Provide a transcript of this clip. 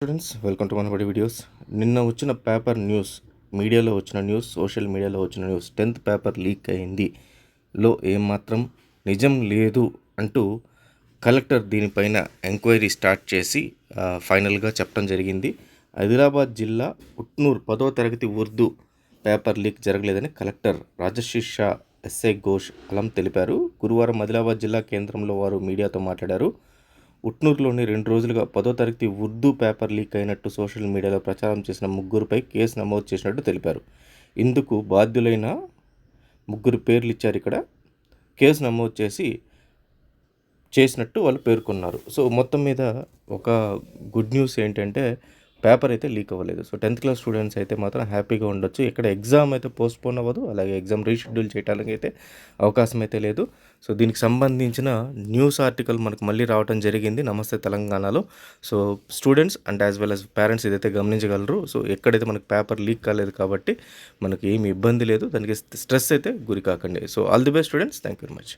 Students welcome to Manabadi videos నిన్న వచ్చిన paper news మీడియాలో వచ్చిన న్యూస్ సోషల్ మీడియాలో వచ్చిన న్యూస్ టెన్త్ పేపర్ లీక్ అయింది. లో ఏమాత్రం నిజం లేదు అంటూ కలెక్టర్ దీనిపైన ఎంక్వైరీ స్టార్ట్ చేసి ఫైనల్గా చెప్పడం జరిగింది. హైదరాబాద్ జిల్లా ఉట్నూర్ పదో తరగతి ఉర్దూ పేపర్ లీక్ జరగలేదని కలెక్టర్ రాజశీష్ షా ఎస్ఐ ఘోష్ అలం తెలిపారు. గురువారం ఆదిలాబాద్ జిల్లా కేంద్రంలో వారు మీడియాతో మాట్లాడారు. ఉట్నూరులోని రెండు రోజులుగా పదో తరగతి ఉర్దూ పేపర్ లీక్ అయినట్టు సోషల్ మీడియాలో ప్రచారం చేసిన ముగ్గురుపై కేసు నమోదు చేసినట్టు తెలిపారు. ఇందుకు బాధ్యులైన ముగ్గురు పేర్లు ఇచ్చారు ఇక్కడ. కేసు నమోదు చేసి చేసినట్టు వాళ్ళు పేర్కొన్నారు. సో మొత్తం మీద ఒక గుడ్ న్యూస్ ఏంటంటే పేపర్ అయితే లీక్ అవ్వలేదు. సో టెన్త్ క్లాస్ స్టూడెంట్స్ అయితే మాత్రం హ్యాపీగా ఉండొచ్చు. ఇక్కడ ఎగ్జామ్ అయితే పోస్ట్పోన్ అవ్వదు. అలాగే ఎగ్జామ్ రీషెడ్యూల్ చేయడానికి అయితే అవకాశం అయితే లేదు. సో దీనికి సంబంధించిన న్యూస్ ఆర్టికల్ మనకు మళ్ళీ రావడం జరిగింది. నమస్తే తెలంగాణలో. So students and as well as parents ఇదైతే గమనించగలరు. సో ఎక్కడైతే మనకు పేపర్ లీక్ కాలేదు కాబట్టి మనకి ఏమి ఇబ్బంది లేదు. దానికి స్ట్రెస్ అయితే గురి కాకండి. So all the best students. Thank you very much.